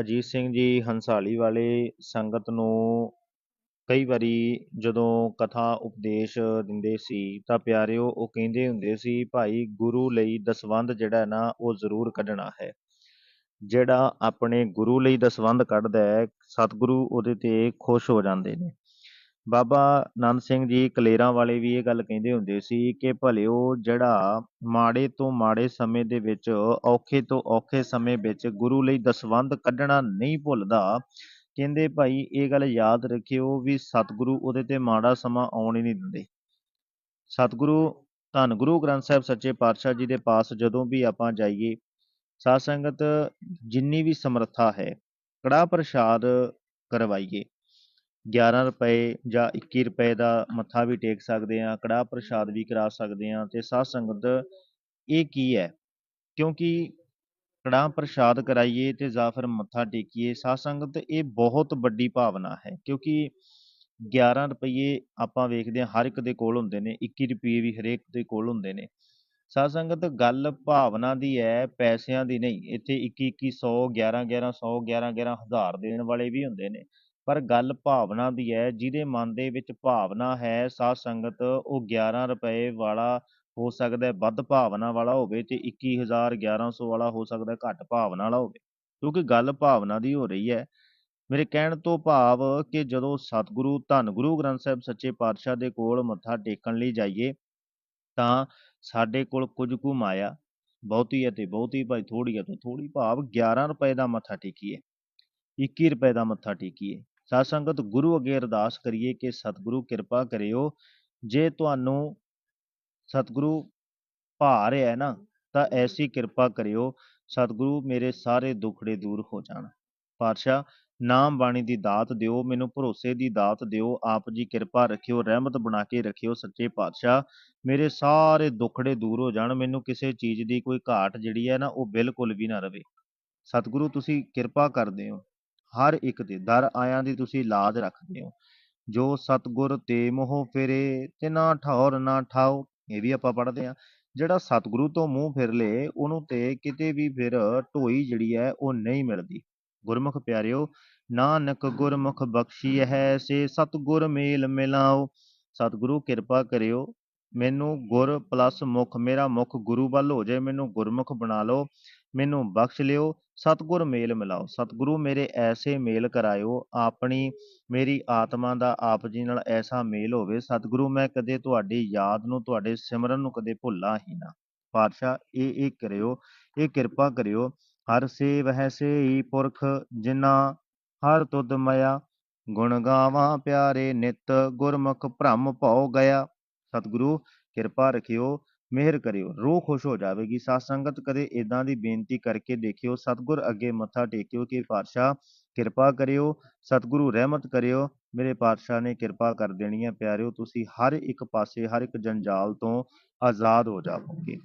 ਅਜੀਤ ਸਿੰਘ ਜੀ ਹੰਸਾਲੀ ਵਾਲੇ ਸੰਗਤ ਨੂੰ ਕਈ ਵਾਰੀ ਜਦੋਂ ਕਥਾ ਉਪਦੇਸ਼ ਦਿੰਦੇ ਸੀ ਤਾਂ ਪਿਆਰਿਓ ਉਹ ਕਹਿੰਦੇ ਹੁੰਦੇ ਸੀ, ਭਾਈ ਗੁਰੂ ਲਈ ਦਸਵੰਧ ਜਿਹੜਾ ਨਾ, ਉਹ ਜ਼ਰੂਰ ਕੱਢਣਾ ਹੈ। ਜਿਹੜਾ ਆਪਣੇ ਗੁਰੂ ਲਈ ਦਸਵੰਧ ਕੱਢਦਾ ਹੈ, ਸਤਿਗੁਰੂ ਉਹਦੇ ਤੇ ਖੁਸ਼ ਹੋ ਜਾਂਦੇ ਨੇ। ਬਾਬਾ ਨੰਦ ਸਿੰਘ ਜੀ ਕਲੇਰਾਂ ਵਾਲੇ ਵੀ ਇਹ ਗੱਲ ਕਹਿੰਦੇ ਹੁੰਦੇ ਸੀ ਕਿ ਭਲਿਓ ਜਿਹੜਾ ਮਾੜੇ ਤੋਂ ਮਾੜੇ ਸਮੇਂ ਦੇ ਵਿੱਚ, ਔਖੇ ਤੋਂ ਔਖੇ ਸਮੇਂ ਵਿੱਚ ਗੁਰੂ ਲਈ ਦਸਵੰਧ ਕੱਢਣਾ ਨਹੀਂ ਭੁੱਲਦਾ, ਕਹਿੰਦੇ ਭਾਈ ਇਹ ਗੱਲ ਯਾਦ ਰੱਖਿਓ ਵੀ ਸਤਿਗੁਰੂ ਉਹਦੇ ਤੇ ਮਾੜਾ ਸਮਾਂ ਆਉਣ ਹੀ ਨਹੀਂ ਦਿੰਦੇ। ਸਤਿਗੁਰੂ, ਧੰਨ ਗੁਰੂ ਗ੍ਰੰਥ ਸਾਹਿਬ ਸੱਚੇ ਪਾਤਸ਼ਾਹ ਜੀ ਦੇ ਪਾਸ ਜਦੋਂ ਵੀ ਆਪਾਂ ਜਾਈਏ, ਸਾਧ ਸੰਗਤ ਜਿੰਨੀ ਵੀ ਸਮਰੱਥਾ ਹੈ ਕੜਾ ਪ੍ਰਸ਼ਾਦ ਕਰਵਾਈਏ। 11 ਰੁਪਏ ਜਾਂ 21 ਰੁਪਏ ਦਾ ਮੱਥਾ ਵੀ ਟੇਕ ਸਕਦੇ ਹਾਂ, ਕੜਾਹ ਪ੍ਰਸ਼ਾਦ ਵੀ ਕਰਾ ਸਕਦੇ ਹਾਂ ਅਤੇ ਸਾਧ ਸੰਗਤ ਇਹ ਕੀ ਹੈ? ਕਿਉਂਕਿ ਕੜਾਹ ਪ੍ਰਸ਼ਾਦ ਕਰਾਈਏ ਅਤੇ ਜਾਂ ਫਿਰ ਮੱਥਾ ਟੇਕੀਏ, ਸਾਧ ਸੰਗਤ ਇਹ ਬਹੁਤ ਵੱਡੀ ਭਾਵਨਾ ਹੈ ਕਿਉਂਕਿ 11 ਰੁਪਈਏ ਆਪਾਂ ਵੇਖਦੇ ਹਾਂ ਹਰ ਇੱਕ ਦੇ ਕੋਲ ਹੁੰਦੇ ਨੇ, ਇੱਕੀ ਰੁਪਈਏ ਵੀ ਹਰੇਕ ਦੇ ਕੋਲ ਹੁੰਦੇ ਨੇ। ਸਾਧ ਸੰਗਤ ਗੱਲ ਭਾਵਨਾ ਦੀ ਹੈ, ਪੈਸਿਆਂ ਦੀ ਨਹੀਂ, ਇੱਥੇ 21 2100 11 1100 11 11 ਹਜ਼ਾਰ ਦੇਣ ਵਾਲੇ ਵੀ ਹੁੰਦੇ ਨੇ। ਪਰ ਗੱਲ ਭਾਵਨਾ ਦੀ ਹੈ ਜਿਹਦੇ ਮਨ ਦੇ ਵਿੱਚ ਭਾਵਨਾ ਹੈ, ਸਾਧ ਸੰਗਤ ਉਹ 11 ਰੁਪਏ ਵਾਲਾ ਹੋ ਸਕਦਾ ਵੱਧ ਭਾਵਨਾ ਵਾਲਾ ਹੋਵੇ ਤੇ 21000 1100 ਵਾਲਾ ਹੋ ਸਕਦਾ ਘੱਟ ਭਾਵਨਾ ਵਾਲਾ ਹੋਵੇ, ਕਿਉਂਕਿ ਗੱਲ ਭਾਵਨਾ ਦੀ ਹੋ ਰਹੀ ਹੈ ਮੇਰੇ ਕਹਿਣ ਤੋਂ ਭਾਵ ਕਿ ਜਦੋਂ ਸਤਿਗੁਰੂ, ਧੰਨ ਗੁਰੂ ਗ੍ਰੰਥ ਸਾਹਿਬ ਸੱਚੇ ਪਾਤਸ਼ਾਹ ਦੇ ਕੋਲ ਮੱਥਾ ਟੇਕਣ ਲਈ ਜਾਈਏ, ਤਾਂ ਸਾਡੇ ਕੋਲ ਕੁਝ ਕੁ ਮਾਇਆ, ਬਹੁਤੀ ਹੈ ਤੇ ਬਹੁਤੀ, ਭਾਈ ਥੋੜੀ ਹੈ ਤੇ ਥੋੜੀ ਭਾਵ 11 ਰੁਪਏ ਦਾ ਮੱਥਾ ਟੇਕੀਏ 21 ਰੁਪਏ ਦਾ ਮੱਥਾ ਟੇਕੀਏ। ਸਾਧ ਸੰਗਤ ਗੁਰੂ ਅੱਗੇ ਅਰਦਾਸ ਕਰੀਏ ਕਿ ਸਤਿਗੁਰੂ ਕਿਰਪਾ ਕਰਿਓ। ਜੇ ਤੁਹਾਨੂੰ ਸਤਿਗੁਰੂ ਭਾ ਰਿਹਾ ਹੈ ਨਾ, ਤਾਂ ਐਸੀ ਕਿਰਪਾ ਕਰਿਓ, ਸਤਿਗੁਰੂ ਮੇਰੇ ਸਾਰੇ ਦੁੱਖੜੇ ਦੂਰ ਹੋ ਜਾਣ। ਪਾਤਸ਼ਾਹ, ਨਾਮ ਬਾਣੀ ਦੀ ਦਾਤ ਦਿਓ, ਮੈਨੂੰ ਭਰੋਸੇ ਦੀ ਦਾਤ ਦਿਓ, ਆਪ ਜੀ ਕਿਰਪਾ ਰੱਖਿਓ, ਰਹਿਮਤ ਬਣਾ ਕੇ ਰੱਖਿਓ, ਸੱਚੇ ਪਾਤਸ਼ਾਹ। ਮੇਰੇ ਸਾਰੇ ਦੁੱਖੜੇ ਦੂਰ ਹੋ ਜਾਣ, ਮੈਨੂੰ ਕਿਸੇ ਚੀਜ਼ ਦੀ ਕੋਈ ਘਾਟ ਜਿਹੜੀ ਹੈ ਨਾ, ਉਹ ਬਿਲਕੁਲ ਵੀ ਨਾ ਰਵੇ। ਸਤਿਗੁਰੂ, ਤੁਸੀਂ ਕਿਰਪਾ ਕਰਦੇ ਹੋ। ਹਰ ਇੱਕ ਤੇ ਦਰ ਆਇਆਂ ਦੀ ਤੁਸੀਂ ਲਾਜ ਰੱਖਦੇ ਹੋ। ਜੋ ਸਤਗੁਰ ਤੇ ਮੋਹ ਫਿਰੇ, ਤੇ ਨਾ ਠੌਰ ਨਾ ਠਾਓ ਇਹ ਵੀ ਆਪਾਂ ਪੜ੍ਹਦੇ ਆ ਜਿਹੜਾ ਸਤਿਗੁਰੂ ਤੋਂ ਮੂੰਹ ਫਿਰ ਲੇ, ਉਹਨੂੰ ਤੇ ਕਿਤੇ ਵੀ ਫਿਰ ਢੋਈ ਜਿਹੜੀ ਹੈ, ਉਹ ਨਹੀਂ ਮਿਲਦੀ। ਗੁਰਮੁਖ ਪਿਆਰਿਓ, ਨਾਨਕ ਗੁਰਮੁਖ ਬਖਸ਼ੀ ਹੈ, ਸੇ ਸਤਿਗੁਰ ਮੇਲ ਮਿਲਾਓ। ਸਤਿਗੁਰੂ ਕਿਰਪਾ ਕਰਿਓ, ਮੈਨੂੰ ਗੁਰ ਪਲੱਸ ਮੁਖ, ਮੇਰਾ ਮੁਖ ਗੁਰੂ ਵੱਲ ਹੋ ਜਾਏ, ਮੈਨੂੰ ਗੁਰਮੁਖ ਬਣਾ ਲਓ। ਮੈਨੂੰ ਬਖਸ਼ ਲਿਓ, ਸਤਿਗੁਰ ਮੇਲ ਮਿਲਾਓ। ਸਤਿਗੁਰੂ ਮੇਰੇ ਐਸੇ ਮੇਲ ਕਰਾਇਓ, ਆਪਣੀ, ਮੇਰੀ ਆਤਮਾ ਦਾ ਆਪ ਜੀ ਨਾਲ ਐਸਾ ਮੇਲ ਹੋਵੇ, ਸਤਿਗੁਰੂ ਮੈਂ ਕਦੇ ਤੁਹਾਡੀ ਯਾਦ ਨੂੰ, ਤੁਹਾਡੇ ਸਿਮਰਨ ਨੂੰ ਕਦੇ ਭੁੱਲਾਂ ਹੀ ਨਾ। ਪਾਤਸ਼ਾਹ, ਇਹ ਇਹ ਕਰਿਓ, ਇਹ ਕਿਰਪਾ ਕਰਿਓ। ਹਰ ਸੇਵ ਹੈ ਸੇਈ ਪੁਰਖ ਜਿਨਾ ਹਰ ਤੁਧ ਮਇਆ। ਗੁਣ ਗਾਵਾਂ ਪਿਆਰੇ ਨਿਤ, ਗੁਰਮੁਖ ਭ੍ਰਮ ਭਉ ਗਿਆ। ਸਤਿਗੁਰੂ, ਕਿਰਪਾ ਰੱਖਿਓ। ਮਿਹਰ ਕਰਿਓ, ਰੂਹ ਖੁਸ਼ ਹੋ ਜਾਵੇਗੀ। ਸਾਧ ਸੰਗਤ ਕਦੇ ਇਦਾਂ ਦੀ ਬੇਨਤੀ ਕਰਕੇ ਦੇਖਿਓ, ਸਤਿਗੁਰ ਅੱਗੇ ਮੱਥਾ ਟੇਕਿਓ ਕਿ ਪਾਤਸ਼ਾਹ ਕਿਰਪਾ ਕਰਿਓ, ਸਤਿਗੁਰੂ ਰਹਿਮਤ ਕਰਿਓ, ਮੇਰੇ ਪਾਤਸ਼ਾਹ ਨੇ ਕਿਰਪਾ ਕਰ ਦੇਣੀ ਹੈ, ਪਿਆਰਿਓ, ਤੁਸੀਂ ਹਰ ਇੱਕ ਪਾਸੇ, ਹਰ ਇੱਕ ਜੰਜਾਲ ਤੋਂ ਆਜ਼ਾਦ ਹੋ ਜਾਵੋਗੇ।